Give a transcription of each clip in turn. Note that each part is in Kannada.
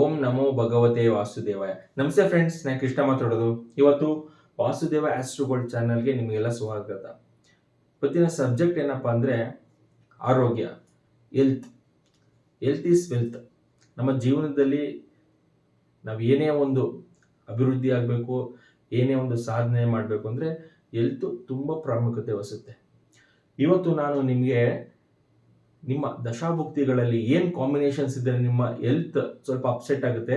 ಓಂ ನಮೋ ಭಗವತೆ ವಾಸುದೇವಾಯ. ನಮಸ್ತೆ ಫ್ರೆಂಡ್ಸ್ ನಾನು ಕೃಷ್ಣ ಮಾತಾಡೋದು. ಇವತ್ತು ವಾಸುದೇವ ಆಸ್ಟ್ರೋಗೋಲ್ಡ್ ಚಾನಲ್ಗೆ ನಿಮಗೆಲ್ಲ ಸ್ವಾಗತ. ಇವತ್ತಿನ ಸಬ್ಜೆಕ್ಟ್ ಏನಪ್ಪ ಅಂದರೆ ಆರೋಗ್ಯ ಎಲ್ತ್ ಎಲ್ತ್ ಈಸ್ ವೆಲ್ತ್ ನಮ್ಮ ಜೀವನದಲ್ಲಿ ನಾವು ಏನೇ ಒಂದು ಅಭಿವೃದ್ಧಿ ಆಗಬೇಕು, ಏನೇ ಒಂದು ಸಾಧನೆ ಮಾಡಬೇಕು ಅಂದರೆ ಎಲ್ತ್ ತುಂಬ ಪ್ರಾಮುಖ್ಯತೆ ವಹಿಸುತ್ತೆ. ಇವತ್ತು ನಾನು ನಿಮಗೆ ನಿಮ್ಮ ದಶಾಭುಕ್ತಿಗಳಲ್ಲಿ ಏನು ಕಾಂಬಿನೇಷನ್ಸ್ ಇದ್ದರೆ ನಿಮ್ಮ ಹೆಲ್ತ್ ಸ್ವಲ್ಪ ಅಪ್ಸೆಟ್ ಆಗುತ್ತೆ,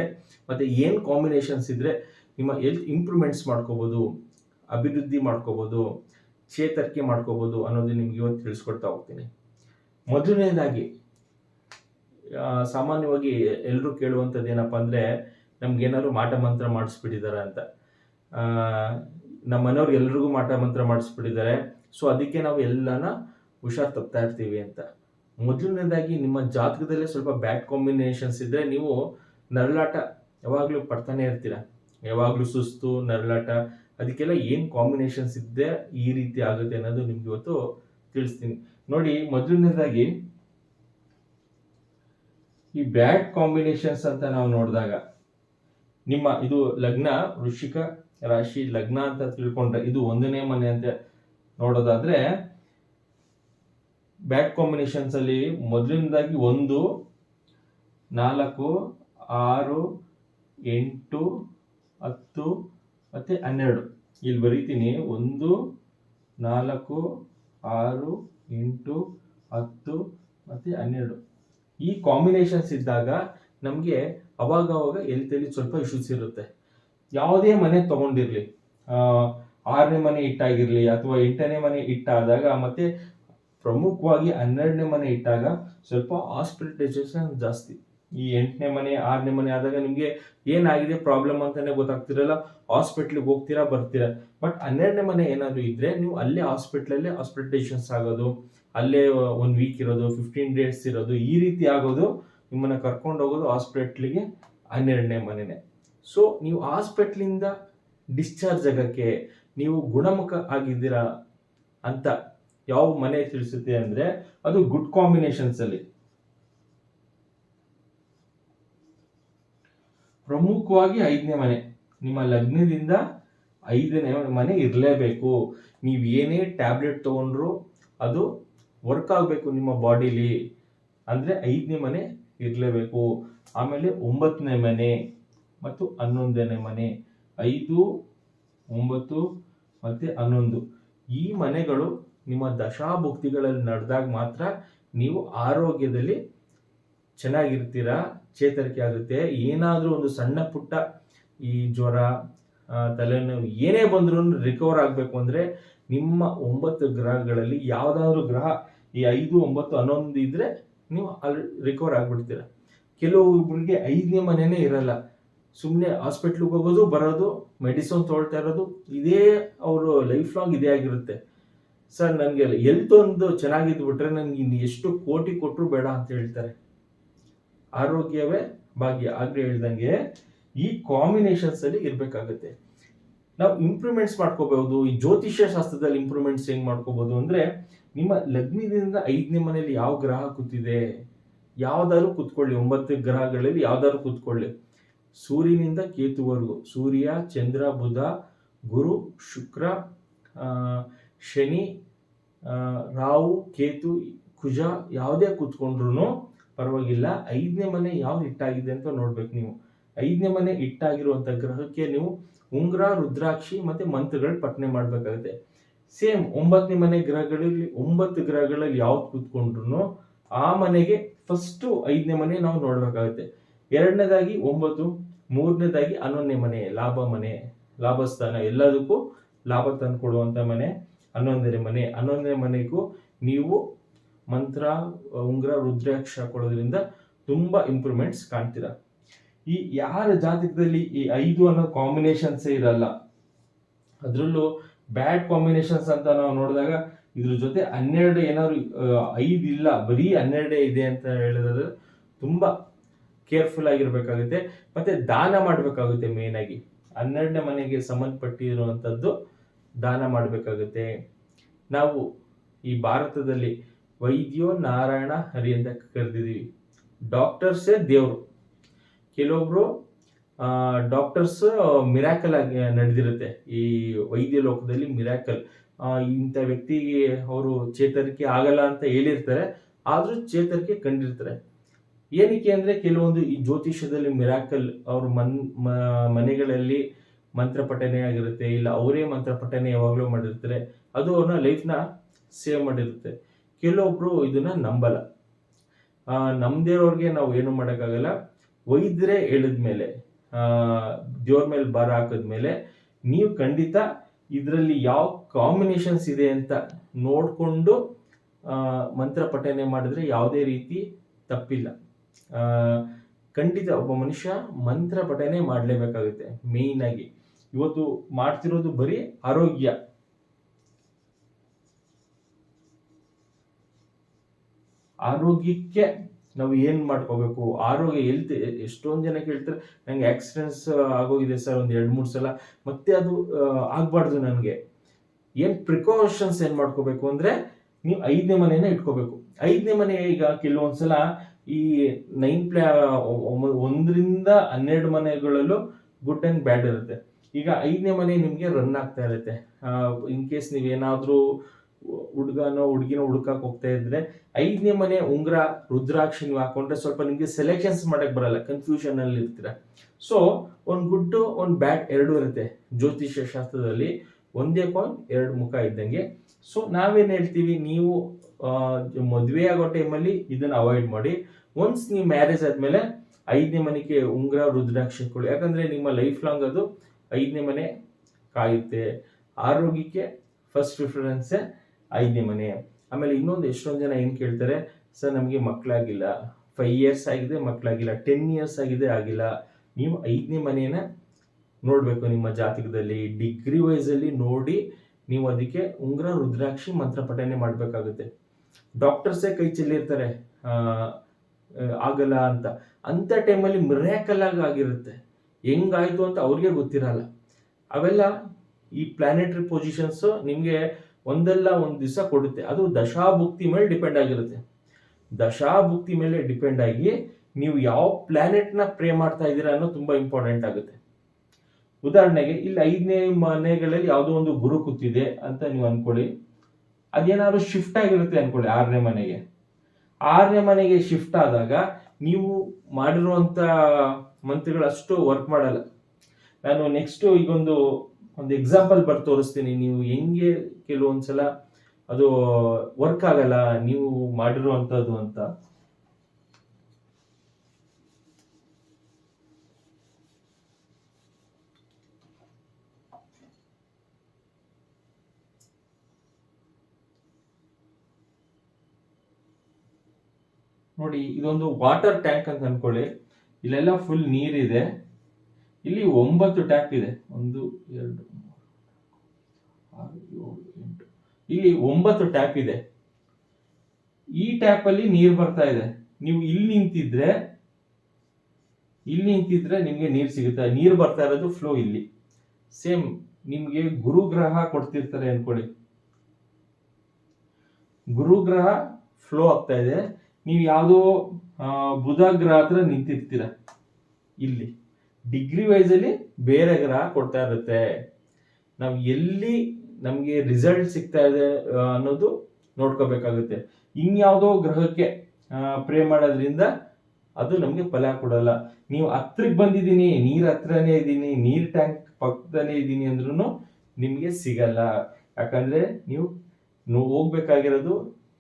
ಮತ್ತು ಏನು ಕಾಂಬಿನೇಷನ್ಸ್ ಇದ್ದರೆ ನಿಮ್ಮ ಹೆಲ್ತ್ ಇಂಪ್ರೂವ್ಮೆಂಟ್ಸ್ ಮಾಡ್ಕೋಬೋದು, ಅಭಿವೃದ್ಧಿ ಮಾಡ್ಕೋಬೋದು, ಚೇತರಿಕೆ ಮಾಡ್ಕೋಬೋದು ಅನ್ನೋದು ನಿಮ್ಗೆ ಇವತ್ತು ತಿಳಿಸ್ಕೊಡ್ತಾ ಹೋಗ್ತೀನಿ. ಮೊದಲನೇದಾಗಿ ಸಾಮಾನ್ಯವಾಗಿ ಎಲ್ಲರೂ ಕೇಳುವಂಥದ್ದು ಏನಪ್ಪ ಅಂದರೆ ನಮ್ಗೇನಾದ್ರು ಮಾಟ ಮಂತ್ರ ಮಾಡಿಸ್ಬಿಟ್ಟಿದ್ದಾರೆ ಅಂತ. ನಮ್ಮ ಮನೆಯವ್ರಿಗೆ ಎಲ್ರಿಗೂ ಮಾಟ ಮಂತ್ರ ಮಾಡಿಸ್ಬಿಟ್ಟಿದ್ದಾರೆ, ಸೊ ಅದಕ್ಕೆ ನಾವು ಎಲ್ಲನ ಹುಷಾರ್ ತಪ್ತಾ ಇರ್ತೀವಿ ಅಂತ. ಮೊದಲನೇದಾಗಿ ನಿಮ್ಮ ಜಾತಕದಲ್ಲೇ ಸ್ವಲ್ಪ ಬ್ಯಾಡ್ ಕಾಂಬಿನೇಷನ್ಸ್ ಇದ್ದರೆ ನೀವು ನರಳಾಟ ಯಾವಾಗಲೂ ಪಡ್ತಾನೆ ಇರ್ತೀರ. ಯಾವಾಗಲೂ ಸುಸ್ತು, ನರಳಾಟ, ಅದಕ್ಕೆಲ್ಲ ಏನು ಕಾಂಬಿನೇಷನ್ಸ್ ಇದ್ದೆ ಈ ರೀತಿ ಆಗುತ್ತೆ ಅನ್ನೋದು ನಿಮ್ಗೆ ಇವತ್ತು ತಿಳಿಸ್ತೀನಿ. ನೋಡಿ, ಮೊದಲನೇದಾಗಿ ಈ ಬ್ಯಾಡ್ ಕಾಂಬಿನೇಷನ್ಸ್ ಅಂತ ನಾವು ನೋಡಿದಾಗ, ನಿಮ್ಮ ಇದು ಲಗ್ನ, ವೃಶ್ಚಿಕ ರಾಶಿ ಲಗ್ನ ಅಂತ ತಿಳ್ಕೊಂಡ್ರೆ ಇದು ಒಂದನೇ ಮನೆ ಅಂತ ನೋಡೋದಾದ್ರೆ ಬ್ಯಾಡ್ ಕಾಂಬಿನೇಷನ್ಸ್ ಅಲ್ಲಿ ಮೊದಲನೇದಾಗಿ ಒಂದು, ನಾಲ್ಕು, ಆರು, ಎಂಟು, ಹತ್ತು, ಮತ್ತೆ ಹನ್ನೆರಡು. ಇಲ್ಲಿ ಬರೀತೀನಿ. ಒಂದು, ನಾಲ್ಕು, ಆರು, ಎಂಟು, ಹತ್ತು, ಮತ್ತೆ ಹನ್ನೆರಡು. ಈ ಕಾಂಬಿನೇಷನ್ಸ್ ಇದ್ದಾಗ ನಮಗೆ ಅವಾಗ ಅವಾಗ ಎಲ್ತಲ್ಲಿ ಸ್ವಲ್ಪ ಇಶ್ಯೂಸ್ ಇರುತ್ತೆ. ಯಾವುದೇ ಮನೆ ತಗೊಂಡಿರ್ಲಿ ಆರನೇ ಮನೆ ಇಟ್ಟಾಗಿರ್ಲಿ ಅಥವಾ ಎಂಟನೇ ಮನೆ ಇಟ್ಟಾದಾಗ ಮತ್ತೆ ಪ್ರಮುಖವಾಗಿ ಹನ್ನೆರಡನೇ ಮನೆ ಇಟ್ಟಾಗ ಸ್ವಲ್ಪ ಹಾಸ್ಪಿಟಲೈಸೇಷನ್ ಜಾಸ್ತಿ. ಈ ಎಂಟನೇ ಮನೆ, ಆರನೇ ಮನೆ ಆದಾಗ ನಿಮಗೆ ಏನಾಗಿದೆ ಪ್ರಾಬ್ಲಮ್ ಅಂತಾನೆ ಗೊತ್ತಾಗ್ತಿರಲ್ಲ. ಹಾಸ್ಪಿಟ್ಲಿಗೆ ಹೋಗ್ತೀರಾ, ಬರ್ತೀರಾ? ಬಟ್ ಹನ್ನೆರಡನೇ ಮನೆ ಏನಾದರೂ ಇದ್ರೆ ನೀವು ಅಲ್ಲೇ ಹಾಸ್ಪಿಟ್ಲಲ್ಲೇ ಹಾಸ್ಪಿಟಲೈಸೇಷನ್ಸ್ ಆಗೋದು, ಅಲ್ಲೇ ಒನ್ ವೀಕ್ ಇರೋದು ಫಿಫ್ಟೀನ್ ಡೇಸ್ ಇರೋದು, ಈ ರೀತಿ ಆಗೋದು, ನಿಮ್ಮನ್ನ ಕರ್ಕೊಂಡು ಹೋಗೋದು ಹಾಸ್ಪಿಟ್ಲಿಗೆ ಹನ್ನೆರಡನೇ ಮನೆನೇ. ಸೊ ನೀವು ಹಾಸ್ಪಿಟ್ಲಿಂದ ಡಿಸ್ಚಾರ್ಜ್ ಆಗಕ್ಕೆ ನೀವು ಗುಣಮುಖ ಆಗಿದ್ದೀರಾ ಅಂತ ಯಾವ ಮನೆ ತಿಳಿಸುತ್ತೆ ಅಂದ್ರೆ ಅದು ಗುಡ್ ಕಾಂಬಿನೇಷನ್ಸ್ ಅಲ್ಲಿ. ಪ್ರಮುಖವಾಗಿ ಐದನೇ ಮನೆ. ನಿಮ್ಮ ಲಗ್ನದಿಂದ ಐದನೇ ಮನೆ ಇರಲೇಬೇಕು. ನೀವು ಏನೇ ಟ್ಯಾಬ್ಲೆಟ್ ತಗೊಂಡ್ರು ಅದು ವರ್ಕ್ ಆಗಬೇಕು ನಿಮ್ಮ ಬಾಡಿಲಿ. ಅಂದರೆ ಐದನೇ ಮನೆ ಇರಲೇಬೇಕು. ಆಮೇಲೆ ಒಂಬತ್ತನೇ ಮನೆ ಮತ್ತು ಹನ್ನೊಂದನೇ ಮನೆ. ಐದು, ಒಂಬತ್ತು ಮತ್ತು ಹನ್ನೊಂದು. ಈ ಮನೆಗಳು ನಿಮ್ಮ ದಶಾಭುಕ್ತಿಗಳಲ್ಲಿ ನಡೆದಾಗ ಮಾತ್ರ ನೀವು ಆರೋಗ್ಯದಲ್ಲಿ ಚೆನ್ನಾಗಿರ್ತೀರಾ, ಚೇತರಿಕೆ ಆಗುತ್ತೆ. ಏನಾದರೂ ಒಂದು ಸಣ್ಣ ಪುಟ್ಟ ಈ ಜ್ವರ ತಲೆನೋವು ಏನೇ ಬಂದರೂ ರಿಕವರ್ ಆಗಬೇಕು ಅಂದರೆ ನಿಮ್ಮ ಒಂಬತ್ತು ಗ್ರಹಗಳಲ್ಲಿ ಯಾವುದಾದ್ರೂ ಗ್ರಹ ಈ ಐದು, ಒಂಬತ್ತು ಹನ್ನೊಂದು ಇದ್ರೆ ನೀವು ಅಲ್ಲಿ ರಿಕವರ್ ಆಗಿಬಿಡ್ತೀರ. ಕೆಲವೊಬ್ಬರಿಗೆ ಐದನೇ ಮನೆಯೇ ಇರಲ್ಲ. ಸುಮ್ಮನೆ ಹಾಸ್ಪಿಟ್ಲಿಗೆ ಹೋಗೋದು, ಬರೋದು ಮೆಡಿಸನ್ ತೊಗೊಳ್ತಾ ಇರೋದು, ಇದೇ ಅವರು ಲೈಫ್ ಲಾಂಗ್ ಇದೇ ಆಗಿರುತ್ತೆ. ಸರ್, ನನಗೆ ಹೆಲ್ತ್ ಒಂದು ಚೆನ್ನಾಗಿದ್ದು ಬಿಟ್ರೆ ನನಗೆ ಇನ್ನು ಎಷ್ಟು ಕೋಟಿ ಕೊಟ್ಟರು ಬೇಡ ಅಂತ ಹೇಳ್ತಾರೆ. ಆರೋಗ್ಯವೇ ಭಾಗ್ಯ ಆಗ್ಲೇ ಹೇಳ್ದಂಗೆ ಈ ಕಾಂಬಿನೇಷನ್ಸ್ ಅಲ್ಲಿ ಇರಬೇಕಾಗುತ್ತೆ. ನಾವು ಇಂಪ್ರೂವ್ಮೆಂಟ್ಸ್ ಮಾಡ್ಕೋಬಹುದು, ಈ ಜ್ಯೋತಿಷ್ಯ ಶಾಸ್ತ್ರದಲ್ಲಿ ಇಂಪ್ರೂವ್ಮೆಂಟ್ಸ್ ಹೆಂಗ್ ಮಾಡ್ಕೋಬಹುದು ಅಂದ್ರೆ ನಿಮ್ಮ ಲಗ್ನದಿಂದ ಐದನೇ ಮನೆಯಲ್ಲಿ ಯಾವ ಗ್ರಹ ಕೂತಿದೆ, ಯಾವ್ದಾದ್ರು ಕೂತ್ಕೊಳ್ಳಿ, ಒಂಬತ್ತು ಗ್ರಹಗಳಲ್ಲಿ ಯಾವ್ದಾದ್ರು ಕೂತ್ಕೊಳ್ಳಿ. ಸೂರ್ಯನಿಂದ ಕೇತುವರೆಗೂ, ಸೂರ್ಯ, ಚಂದ್ರ, ಬುಧ, ಗುರು, ಶುಕ್ರ ಶನಿ ರಾಹು, ಕೇತು, ಕುಜ ಯಾವುದೇ ಕೂತ್ಕೊಂಡ್ರು ಪರವಾಗಿಲ್ಲ. ಐದನೇ ಮನೆ ಯಾವ್ದು ಹಿಟ್ಟಾಗಿದೆ ಅಂತ ನೋಡ್ಬೇಕು ನೀವು. ಐದನೇ ಮನೆ ಇಟ್ಟಾಗಿರುವಂತ ಗ್ರಹಕ್ಕೆ ನೀವು ಉಂಗ್ರ, ರುದ್ರಾಕ್ಷಿ ಮತ್ತೆ ಮಂತ್ರಗಳು ಪಠನೆ ಮಾಡಬೇಕಾಗುತ್ತೆ. ಸೇಮ್ ಒಂಬತ್ತನೇ ಮನೆ ಗ್ರಹಗಳಲ್ಲಿ, ಒಂಬತ್ತು ಗ್ರಹಗಳಲ್ಲಿ ಯಾವ್ದು ಕೂತ್ಕೊಂಡ್ರು ಆ ಮನೆಗೆ ಫಸ್ಟ್ ಐದನೇ ಮನೆ ನಾವು ನೋಡಬೇಕಾಗುತ್ತೆ. ಎರಡನೇದಾಗಿ ಒಂಬತ್ತು, ಮೂರನೇದಾಗಿ ಹನ್ನೊಂದನೇ ಮನೆ, ಲಾಭ ಮನೆ, ಲಾಭಸ್ಥಾನ ಎಲ್ಲದಕ್ಕೂ ಲಾಭ ತಂದು ಕೊಡುವಂತ ಮನೆ. ಹನ್ನೊಂದನೇ ಮನೆ. ಹನ್ನೊಂದನೇ ಮನೆಗೂ ನೀವು ಮಂತ್ರ, ಉಂಗ್ರ, ರುದ್ರಾಕ್ಷ ಕೊಡೋದ್ರಿಂದ ತುಂಬಾ ಇಂಪ್ರೂವ್ಮೆಂಟ್ಸ್ ಕಾಣ್ತೀರಾ. ಈ ಯಾರ ಜಾತಕದಲ್ಲಿ ಈ ಐದು ಅನ್ನೋ ಕಾಂಬಿನೇಷನ್ಸೇ ಇರಲ್ಲ. ಅದರಲ್ಲೂ ಬ್ಯಾಡ್ ಕಾಂಬಿನೇಷನ್ಸ್ ಅಂತ ನಾವು ನೋಡಿದಾಗ ಇದ್ರ ಜೊತೆ ಹನ್ನೆರಡು ಏನಾದ್ರು ಐದು ಇಲ್ಲ, ಬರೀ ಹನ್ನೆರಡೇ ಇದೆ ಅಂತ ಹೇಳಿದ್ರೆ ತುಂಬಾ ಕೇರ್ಫುಲ್ ಆಗಿರಬೇಕಾಗುತ್ತೆ. ಮತ್ತೆ ದಾನ ಮಾಡಬೇಕಾಗುತ್ತೆ ಮೇನ್ ಆಗಿ. ಹನ್ನೆರಡನೇ ಮನೆಗೆ ಸಂಬಂಧಪಟ್ಟಿರುವಂಥದ್ದು ದಾನ ಮಾಡಬೇಕಾಗುತ್ತೆ. ನಾವು ಈ ಭಾರತದಲ್ಲಿ ವೈದ್ಯೋ ನಾರಾಯಣ ಹರಿ ಅಂತ ಕರೆದಿದ್ದೀವಿ. ಡಾಕ್ಟರ್ಸೇ ದೇವರು. ಕೆಲವೊಬ್ರು ಡಾಕ್ಟರ್ಸ್ ಮಿರಾಕಲ್ ಆಗಿ ನಡೆದಿರುತ್ತೆ. ಈ ವೈದ್ಯ ಲೋಕದಲ್ಲಿ ಮಿರಾಕಲ್. ಇಂಥ ವ್ಯಕ್ತಿಗೆ ಅವರು ಚೇತರಿಕೆ ಆಗಲ್ಲ ಅಂತ ಹೇಳಿರ್ತಾರೆ. ಆದ್ರೂ ಚೇತರಿಕೆ ಕಂಡಿರ್ತಾರೆ. ಏನಕ್ಕೆ ಅಂದ್ರೆ ಕೆಲವೊಂದು ಈ ಜ್ಯೋತಿಷ್ಯದಲ್ಲಿ ಮಿರಾಕಲ್ ಅವ್ರ ಮನ್ ಮನೆಗಳಲ್ಲಿ ಮಂತ್ರ ಪಠನೆ ಆಗಿರುತ್ತೆ, ಇಲ್ಲ ಅವರೇ ಮಂತ್ರ ಪಠನೆ ಯಾವಾಗಲೂ ಮಾಡಿರ್ತಾರೆ, ಅದು ಅವ್ರನ್ನ ಲೈಫ್ನ ಸೇವ್ ಮಾಡಿರುತ್ತೆ. ಕೆಲವೊಬ್ರು ಇದನ್ನ ನಂಬಲ್ಲ. ನಮ್ದೇ ಇರೋರ್ಗೆ ನಾವು ಏನು ಮಾಡೋಕ್ಕಾಗಲ್ಲ ವೈದ್ಯರೇ ಹೇಳಿದ್ಮೇಲೆ ದೇವ್ರ ಮೇಲೆ ಭಾರ ಹಾಕಿದ್ಮೇಲೆ ನೀವು ಖಂಡಿತ ಇದರಲ್ಲಿ ಯಾವ ಕಾಂಬಿನೇಷನ್ಸ್ ಇದೆ ಅಂತ ನೋಡಿಕೊಂಡು ಮಂತ್ರ ಪಠನೆ ಮಾಡಿದ್ರೆ ಯಾವುದೇ ರೀತಿ ತಪ್ಪಿಲ್ಲ. ಖಂಡಿತ ಒಬ್ಬ ಮನುಷ್ಯ ಮಂತ್ರ ಪಠನೆ ಮಾಡಲೇಬೇಕಾಗುತ್ತೆ ಮೇಯ್ನಾಗಿ ಇವತ್ತು ಮಾಡ್ತಿರೋದು ಬರೀ ಆರೋಗ್ಯ. ಆರೋಗ್ಯಕ್ಕೆ ನಾವು ಏನ್ ಮಾಡ್ಕೋಬೇಕು? ಆರೋಗ್ಯ ಎಲ್ತ್ ಎಷ್ಟೊಂದು ಜನ ಕೇಳ್ತಾರೆ, ನಂಗೆ ಆಕ್ಸಿಡೆಂಟ್ಸ್ ಆಗೋಗಿದೆ ಸರ್ ಒಂದು ಎರಡು ಮೂರು ಸಲ, ಮತ್ತೆ ಅದು ಆಗ್ಬಾರ್ದು ನನಗೆ. ಏನ್ ಪ್ರಿಕಾಷನ್ಸ್ ಏನ್ ಮಾಡ್ಕೋಬೇಕು ಅಂದ್ರೆ, ನೀವು ಐದನೇ ಮನೆಯನ್ನ ಇಟ್ಕೋಬೇಕು. ಐದನೇ ಮನೆ ಈಗ ಕೆಲವೊಂದ್ಸಲ ಈ ನೈನ್ ಪ್ಲಾ ಒಂದರಿಂದ ಹನ್ನೆರಡು ಮನೆಗಳಲ್ಲೂ ಗುಡ್ ಅಂಡ್ ಬ್ಯಾಡ್ ಇರುತ್ತೆ. ಈಗ ಐದನೇ ಮನೆ ನಿಮಗೆ ರನ್ ಆಗ್ತಾ ಇರುತ್ತೆ. ಇನ್ ಕೇಸ್ ನೀವೇನಾದರೂ ಹುಡುಗನೋ, ಹುಡುಗಿನೋ ಹುಡುಕಕ್ಕೆ ಹೋಗ್ತಾ ಇದ್ರೆ ಐದನೇ ಮನೆ ಉಂಗ್ರ, ರುದ್ರಾಕ್ಷಿ ನೀವು ಹಾಕೊಂಡ್ರೆ ಸ್ವಲ್ಪ ನಿಮಗೆ ಸೆಲೆಕ್ಷನ್ಸ್ ಮಾಡಕ್ ಬರಲ್ಲ ಕನ್ಫ್ಯೂಷನ್ ಅಲ್ಲಿ ಇರ್ತೀರ. ಸೊ ಒಂದು ಗುಡ್ ಒಂದು ಬ್ಯಾಡ್ ಎರಡು ಇರುತ್ತೆ ಜ್ಯೋತಿಷ್ಯ ಶಾಸ್ತ್ರದಲ್ಲಿ. ಒಂದೇ ಕಾಯಿನ್ ಎರಡು ಮುಖ ಇದ್ದಂಗೆ. ಸೊ ನಾವೇನು ಹೇಳ್ತೀವಿ? ನೀವು ಮದ್ವೆ ಆಗೋ ಟೈಮಲ್ಲಿ ಇದನ್ನ ಅವಾಯ್ಡ್ ಮಾಡಿ. ಒನ್ಸ್ ನೀವು ಮ್ಯಾರೇಜ್ ಆದಮೇಲೆ ಐದನೇ ಮನೆಗೆ ಉಂಗ್ರ, ರುದ್ರಾಕ್ಷಿ ಕೊಡಿ ಯಾಕಂದ್ರೆ ನಿಮ್ಮ ಲೈಫ್ ಲಾಂಗ್ ಅದು ಐದನೇ ಮನೆ ಕಾಯುತ್ತೆ. ಆರೋಗ್ಯಕ್ಕೆ ಫಸ್ಟ್ ಪ್ರಿಫರೆನ್ಸ್ ಐದನೇ ಮನೆ. ಆಮೇಲೆ ಇನ್ನೊಂದು ಎಷ್ಟೊಂದು ಜನ ಏನು ಕೇಳ್ತಾರೆ? ಸರ್, ನಮಗೆ ಮಕ್ಕಳಾಗಿಲ್ಲ ಫೈವ್ ಇಯರ್ಸ್ ಆಗಿದೆ ಮಕ್ಕಳಾಗಿಲ್ಲ ಟೆನ್ ಇಯರ್ಸ್ ಆಗಿದೆ, ಆಗಿಲ್ಲ. ನೀವು ಐದನೇ ಮನೆಯನ್ನ ನೋಡ್ಬೇಕು ನಿಮ್ಮ ಜಾತಕದಲ್ಲಿ. ಡಿಗ್ರಿ ವೈಸ್ ಅಲ್ಲಿ ನೋಡಿ ನೀವು ಅದಕ್ಕೆ ಉಂಗ್ರ, ರುದ್ರಾಕ್ಷಿ ಮಂತ್ರ ಪಠನೆ ಮಾಡ್ಬೇಕಾಗುತ್ತೆ. ಡಾಕ್ಟರ್ಸೇ ಕೈ ಚೆಲ್ಲಿರ್ತಾರೆ. ಆಗಲ್ಲ ಅಂತ. ಅಂತ ಟೈಮಲ್ಲಿ ಮಿರ್ಯಾಕಲ್ ಆಗಿ ಆಗಿರುತ್ತೆ. ಹೆಂಗಾಯ್ತು ಅಂತ ಅವ್ರಿಗೆ ಗೊತ್ತಿರಲ್ಲ. ಅವೆಲ್ಲ ಈ ಪ್ಲಾನೆಟರಿ ಪೊಸಿಷನ್ಸ್ ನಿಮಗೆ ಒಂದಲ್ಲ ಒಂದು ದಿವಸ ಕೊಡುತ್ತೆ. ಅದು ದಶಾಭುಕ್ತಿ ಮೇಲೆ ಡಿಪೆಂಡ್ ಆಗಿರುತ್ತೆ. ದಶಾಭುಕ್ತಿ ಮೇಲೆ ಡಿಪೆಂಡ್ ಆಗಿ ನೀವು ಯಾವ ಪ್ಲಾನೆಟ್ನ ಪ್ರೇ ಮಾಡ್ತಾ ಇದ್ದೀರಾ ಅನ್ನೋ ತುಂಬಾ ಇಂಪಾರ್ಟೆಂಟ್ ಆಗುತ್ತೆ. ಉದಾಹರಣೆಗೆ ಇಲ್ಲಿ ಐದನೇ ಮನೆಗಳಲ್ಲಿ ಯಾವುದೋ ಒಂದು ಗುರು ಕೂತಿದೆ ಅಂತ ನೀವು ಅನ್ಕೊಳ್ಳಿ. ಅದೇನಾದ್ರು ಶಿಫ್ಟ್ ಆಗಿರುತ್ತೆ ಅನ್ಕೊಳ್ಳಿ ಆರನೇ ಮನೆಗೆ. ಆರನೇ ಮನೆಗೆ ಶಿಫ್ಟ್ ಆದಾಗ ನೀವು ಮಾಡಿರುವಂತ ಮಂತ್ರಗಳು ಅಷ್ಟು ವರ್ಕ್ ಮಾಡಲ್ಲ. ನಾನು ನೆಕ್ಸ್ಟ್ ಈಗೊಂದು, ಒಂದು ಎಕ್ಸಾಂಪಲ್ ಬರ್ ತೋರಿಸ್ತೀನಿ. ನೀವು ಹೆಂಗೆ ಕೆಲವೊಂದ್ಸಲ ಅದು ವರ್ಕ್ ಆಗಲ್ಲ, ನೀವು ಮಾಡಿರುವಂಥದ್ದು ಅಂತ. ನೋಡಿ, ಇದೊಂದು ವಾಟರ್ ಟ್ಯಾಂಕ್ ಅಂತ ಅನ್ಕೊಳ್ಳಿ. ಇಲ್ಲೆಲ್ಲ ಫುಲ್ ನೀರಿದೆ. ಇಲ್ಲಿ ಒಂಬತ್ತು ಟ್ಯಾಪ್ ಇದೆ. ಒಂದು, ಎರಡು ಆರು, ಏಳು, ಎಂಟು. ಇಲ್ಲಿ ಒಂಬತ್ತು ಟ್ಯಾಪ್ ಇದೆ. ಈ ಟ್ಯಾಪ್ ಅಲ್ಲಿ ನೀರು ಬರ್ತಾ ಇದೆ. ನೀವು ಇಲ್ಲಿ ನಿಂತಿದ್ರೆ ಇಲ್ಲಿ ನಿಂತಿದ್ರೆ ನಿಮಗೆ ನೀರು ಸಿಗುತ್ತೆ. ನೀರು ಬರ್ತಾ ಇರೋದು ಫ್ಲೋ ಇಲ್ಲಿ. ಸೇಮ್ ನಿಮಗೆ ಗುರುಗ್ರಹ ಕೊಡ್ತಿರ್ತಾರೆ ಅನ್ಕೊಳ್ಳಿ. ಗುರುಗ್ರಹ ಫ್ಲೋ ಆಗ್ತಾ ಇದೆ. ನೀವು ಯಾವುದೋ ಬುಧ ಗ್ರಹ ಹತ್ರ ನಿಂತಿರ್ತೀರ. ಇಲ್ಲಿ. ಡಿಗ್ರಿ ವೈಸ್ ಅಲ್ಲಿ ಬೇರೆ ಗ್ರಹ ಕೊಡ್ತಾ ಇರುತ್ತೆ. ನಾವು ಎಲ್ಲಿ ನಮಗೆ ರಿಸಲ್ಟ್ ಸಿಗ್ತಾ ಇದೆ ಅನ್ನೋದು ನೋಡ್ಕೋಬೇಕಾಗುತ್ತೆ. ಇನ್ಯಾವುದೋ ಗ್ರಹಕ್ಕೆ ಪ್ರೇ ಮಾಡೋದ್ರಿಂದ ಅದು ನಮಗೆ ಫಲ ಕೊಡಲ್ಲ. ನೀವು ಹತ್ರಕ್ಕೆ ಬಂದಿದ್ದೀನಿ, ನೀರು ಹತ್ರನೇ ಇದ್ದೀನಿ, ನೀರ್ ಟ್ಯಾಂಕ್ ಪಕ್ಕದಲ್ಲೇ ಇದ್ದೀನಿ ಅಂದ್ರೂ ನಿಮಗೆ ಸಿಗಲ್ಲ. ಯಾಕಂದ್ರೆ ನೀವು ಹೋಗ್ಬೇಕಾಗಿರೋದು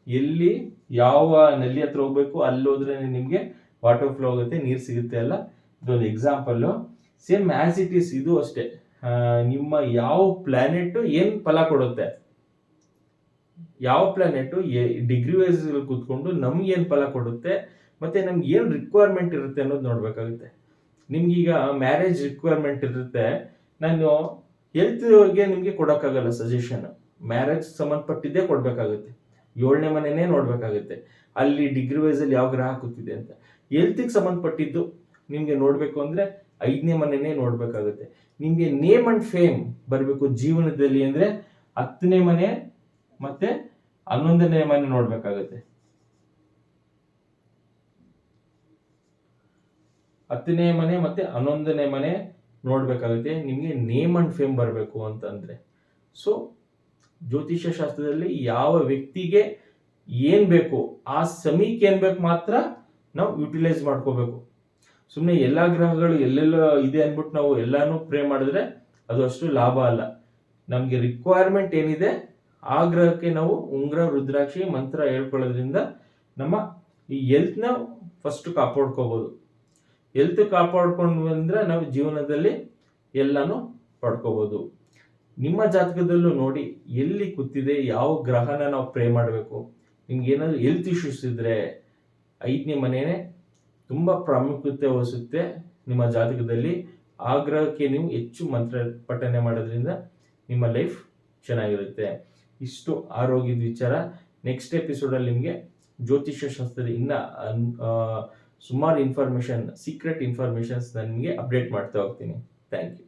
ಎಲ್ಲಿ ಯಾವ ನಲ್ಲಿ ಹತ್ರ ಹೋಗ್ಬೇಕು, ಅಲ್ಲಿ ಹೋದ್ರೆ ನಿಮ್ಗೆ ವಾಟರ್ ಫ್ಲೋ ಆಗುತ್ತೆ, ನೀರು ಸಿಗುತ್ತೆ ಅಲ್ಲ? ಇದೊಂದು example same as it is ಇದು ಅಷ್ಟೇ. ನಿಮ್ಮ ಯಾವ ಪ್ಲಾನೆಟ್ ಏನ್ ಫಲ ಕೊಡುತ್ತೆ? ಯಾವ ಪ್ಲಾನೆಟ್ ಡಿಗ್ರಿ ವೈಸ್ ಕೂತ್ಕೊಂಡು ನಮ್ಗೆ ಏನ್ ಫಲ ಕೊಡುತ್ತೆ, ಮತ್ತೆ ನಮ್ಗೆ ಏನು ರಿಕ್ವೈರ್ಮೆಂಟ್ ಇರುತ್ತೆ ಅನ್ನೋದು ನೋಡ್ಬೇಕಾಗುತ್ತೆ. ನಿಮ್ಗೀಗ ಮ್ಯಾರೇಜ್ ರಿಕ್ವೈರ್ಮೆಂಟ್ ಇರುತ್ತೆ, ನಾನು ಹೆಲ್ತ್ಗೆ ನಿಮಗೆ ಕೊಡೋಕ್ಕಾಗಲ್ಲ ಸಜೆಷನ್ ಮ್ಯಾರೇಜ್ ಸಂಬಂಧಪಟ್ಟಿದ್ದೇ ಕೊಡ್ಬೇಕಾಗುತ್ತೆ. ಏಳನೇ ಮನೆನೇ ನೋಡಬೇಕಾಗುತ್ತೆ. ಅಲ್ಲಿ ಡಿಗ್ರಿ ವೈಸ್ ಅಲ್ಲಿ ಯಾವ ಗ್ರಹ ಕೂತಿದೆ ಅಂತ. ಹೆಲ್ತ್ಗೆ ಸಂಬಂಧಪಟ್ಟಿದ್ದು ನಿಮ್ಗೆ ನೋಡ್ಬೇಕು ಅಂದ್ರೆ ಐದನೇ ಮನೆನೇ ನೋಡಬೇಕಾಗುತ್ತೆ. ನಿಮ್ಗೆ ನೇಮ್ ಅಂಡ್ ಫೇಮ್ ಬರಬೇಕು ಜೀವನದಲ್ಲಿ ಅಂದ್ರೆ ಹತ್ತನೇ ಮನೆ ಮತ್ತೆ ಹನ್ನೊಂದನೇ ಮನೆ ನೋಡಬೇಕಾಗುತ್ತೆ. ಹತ್ತನೇ ಮನೆ ಮತ್ತೆ ಹನ್ನೊಂದನೇ ಮನೆ ನೋಡ್ಬೇಕಾಗುತ್ತೆ. ನಿಮಗೆ ನೇಮ್ ಅಂಡ್ ಫೇಮ್ ಬರಬೇಕು ಅಂತಂದ್ರೆ. ಸೊ ಜ್ಯೋತಿಷ್ಯ ಶಾಸ್ತ್ರದಲ್ಲಿ ಯಾವ ವ್ಯಕ್ತಿಗೆ ಏನ್ ಬೇಕು ಆ ಸಮೀಕ್ ಏನ್ ಬೇಕು ಮಾತ್ರ ನಾವು ಯುಟಿಲೈಸ್ ಮಾಡ್ಕೋಬೇಕು. ಸುಮ್ಮನೆ ಎಲ್ಲಾ ಗ್ರಹಗಳು ಎಲ್ಲೆಲ್ಲ ಇದೆ ಅಂದ್ಬಿಟ್ಟು ನಾವು ಎಲ್ಲಾನು ಪ್ರೇ ಮಾಡಿದ್ರೆ ಅದು ಅಷ್ಟು ಲಾಭ ಅಲ್ಲ. ನಮಗೆ ರಿಕ್ವೈರ್ಮೆಂಟ್ ಏನಿದೆ ಆ ಗ್ರಹಕ್ಕೆ ನಾವು ಉಂಗ್ರ, ರುದ್ರಾಕ್ಷಿ ಮಂತ್ರ ಹೇಳ್ಕೊಳ್ಳೋದ್ರಿಂದ ನಮ್ಮ ಈ ಹೆಲ್ತ್ನ ಫಸ್ಟ್ ಕಾಪಾಡ್ಕೋಬಹುದು ಹೆಲ್ತ್ ಕಾಪಾಡ್ಕೊಂಡು ಬಂದ್ರೆ ನಾವು ಜೀವನದಲ್ಲಿ ಎಲ್ಲಾನು ಪಡ್ಕೋಬಹುದು ನಿಮ್ಮ ಜಾತಕದಲ್ಲೂ ನೋಡಿ, ಎಲ್ಲಿ ಕೂತಿದೆ, ಯಾವ ಗ್ರಹನ ನಾವು ಪ್ರೇ ಮಾಡಬೇಕು? ನಿಮ್ಗೆ ಏನಾದ್ರು ಹೆಲ್ತ್ ಇಶ್ಯೂಸ್ ಇದ್ದರೆ ಐದನೇ ಮನೆಯೇ ತುಂಬ ಪ್ರಾಮುಖ್ಯತೆ ವಹಿಸುತ್ತೆ ನಿಮ್ಮ ಜಾತಕದಲ್ಲಿ. ಆ ಗ್ರಹಕ್ಕೆ ನೀವು ಹೆಚ್ಚು ಮಂತ್ರ ಪಠನೆ ಮಾಡೋದ್ರಿಂದ ನಿಮ್ಮ ಲೈಫ್ ಚೆನ್ನಾಗಿರುತ್ತೆ. ಇಷ್ಟು ಆರೋಗ್ಯದ ವಿಚಾರ. ನೆಕ್ಸ್ಟ್ ಎಪಿಸೋಡಲ್ಲಿ ನಿಮಗೆ ಜ್ಯೋತಿಷ್ಯ ಶಾಸ್ತ್ರದ ಇನ್ನ ಸುಮಾರು ಇನ್ಫಾರ್ಮೇಶನ್ ಸೀಕ್ರೆಟ್ ಇನ್ಫಾರ್ಮೇಶನ್ಸ್ ನಾನು ನಿಮಗೆ ಅಪ್ಡೇಟ್ ಮಾಡ್ತಾ ಹೋಗ್ತೀನಿ. Thank you